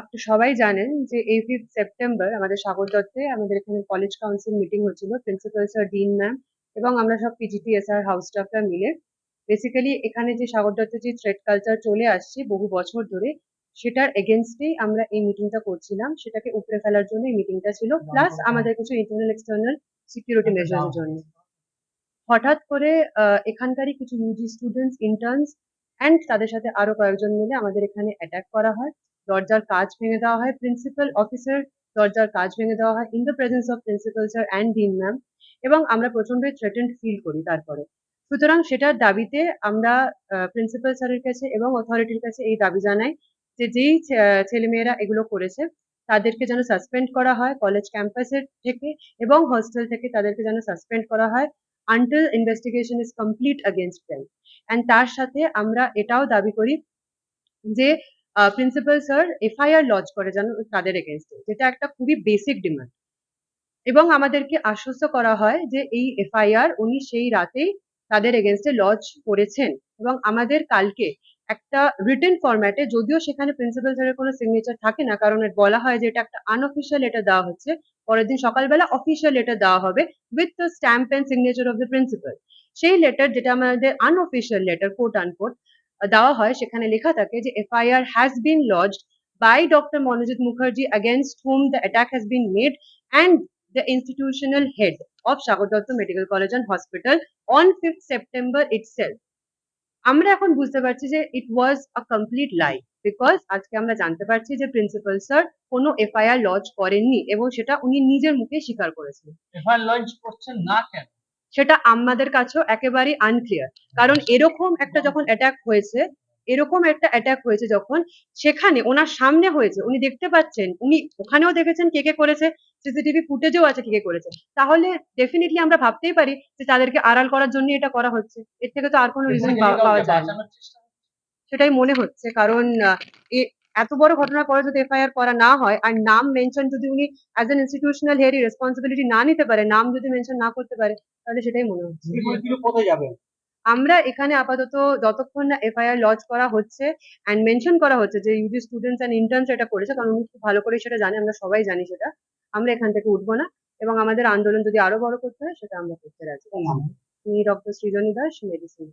আপনি সবাই জানেন যে এই ফিফথ সেপ্টেম্বর আমাদের সাগর দত্তে আমাদের এখানে কলেজ কাউন্সিল মিটিং হচ্ছিল প্রিন্সিপাল স্যার ডিন ম্যাম এবং আমরা সব পিজিটিএসআর হাউস স্টাফরা মিলে। বেসিক্যালি এখানে যে সাগর দত্তে যে থ্রেড কালচার চলে আসছে বহু বছর ধরে সেটার এগেনস্টেই আমরা এই মিটিংটা করছিলাম। সেটাকে উপরে ফেলার জন্য এই মিটিংটা ছিল। প্লাস আমাদের কিছু ইন্টারনাল এক্সটার্নাল সিকিউরিটি মেজারের জন্য। হঠাৎ করে এখানকারই কিছু ইউজি স্টুডেন্টস ইন্টার্নস অ্যান্ড তাদের সাথে আরও কয়েকজন মিলে আমাদের এখানে অ্যাটাক করা হয়। দরজার কাজ ভেঙে দেওয়া হয় প্রিন্সিপাল অফিসার দরজার কাজ ভেঙে দেওয়া হয় in the presence of principal sir and dean ma'am এবং আমরা প্রচন্ডই থ্রেটেন্ড ফিল করি তারপরে। সুতরাং সেটার দাবিতে আমরা প্রিন্সিপাল স্যারের কাছে এবং অথরিটির কাছে এই দাবি জানাই যে যেই ছেলেমেয়েরা এগুলো করেছে, তাদেরকে যেন সাসপেন্ড করা হয় কলেজ ক্যাম্পাসের থেকে এবং হস্টেল থেকে তাদেরকে যেন সাসপেন্ড করা হয়। Until investigation is complete against them. And তার সাথে আমরা এটাও দাবি করি যে প্রিন্সিপাল স্যার এফআইআর লজ করে যেন তাদের এগেনস্টে যেটা একটা খুবই বেসিক ডিমান্ড এবং আমাদেরকে আশ্বস্ত করা হয় যে, এই এফআইআর উনি সেই রাতেই তাদের এগেনস্টে লজ করেছেন। এবং আমাদের কালকে একটা রিটেন ফরম্যাটে যদিও সেখানে প্রিন্সিপাল স্যারের কোনো সিগনেচার থাকে না, কারণ বলা হয় যে, এটা একটা আনঅফিসিয়াল লেটার দেওয়া হচ্ছে। পরের দিন সকালবেলা অফিসিয়াল লেটার দেওয়া হবে with the stamp and signature of the principal সেই লেটার যেটা আমাদের আনঅফিসিয়াল লেটার কোট আনকোট দেওয়া হয় সেখানে লেখা থাকে যে FIR has been lodged by doctor Monojit Mukherjee against whom the attack has been made and the institutional head of Sagar Datta Medical College and Hospital on 5th September itself. আমরা এখন বুঝতে পারছি যে it was a complete lie because আজকে আমরা জানতে পারছি যে প্রিন্সিপাল স্যার কোনো এফআইআর লঞ্চ করেননি এবং সেটা উনি নিজের মুখে স্বীকার করেছেন। এফআইআর লঞ্চ করছেন না কেন? সেটা আমাদের কাছেও একেবারেই আনক্লিয়ার কারণ এরকম একটা যখন অ্যাটাক হয়েছে এরকম একটা অ্যাটাক হয়েছে যখন সেখানে ওনার সামনে হয়েছে উনি দেখতে পাচ্ছেন উনি ওখানেও দেখেছেন কে কে করেছে সিসিটিভি ফুটেজেও আছে কে কে করেছে। তাহলে ডেফিনেটলি আমরা ভাবতেই পারি যে তাদেরকে আড়াল করার জন্য এটা করা হচ্ছে। এর থেকে তো আর কোনো রিজন পাওয়া যায় না। সেটাই মনে হচ্ছে। কারণ এত বড় ঘটনার পরে যদি এফআইআর করা না হয় আর নাম মেনশন যদি উনি as an institutional hairy responsibility না নিতে পারে নাম যদি মেনশন না করতে পারে তাহলে সেটাই মনে হচ্ছে। আমরা এখানে আপাতত যতক্ষণ না এফআইআর লজ করা হচ্ছে অ্যান্ড মেনশন করা হচ্ছে যে ইউজি স্টুডেন্টস অ্যান্ড ইন্টার্নস এটা করেছে কারণ উনি খুব ভালো করে সেটা জানে আমরা সবাই জানি সেটা আমরা এখান থেকে উঠবো না। এবং আমাদের আন্দোলন যদি আরও বড় করতে হয় সেটা আমরা করতে রাজি। আমি ডক্টর সৃজনী দাস মেডিসিন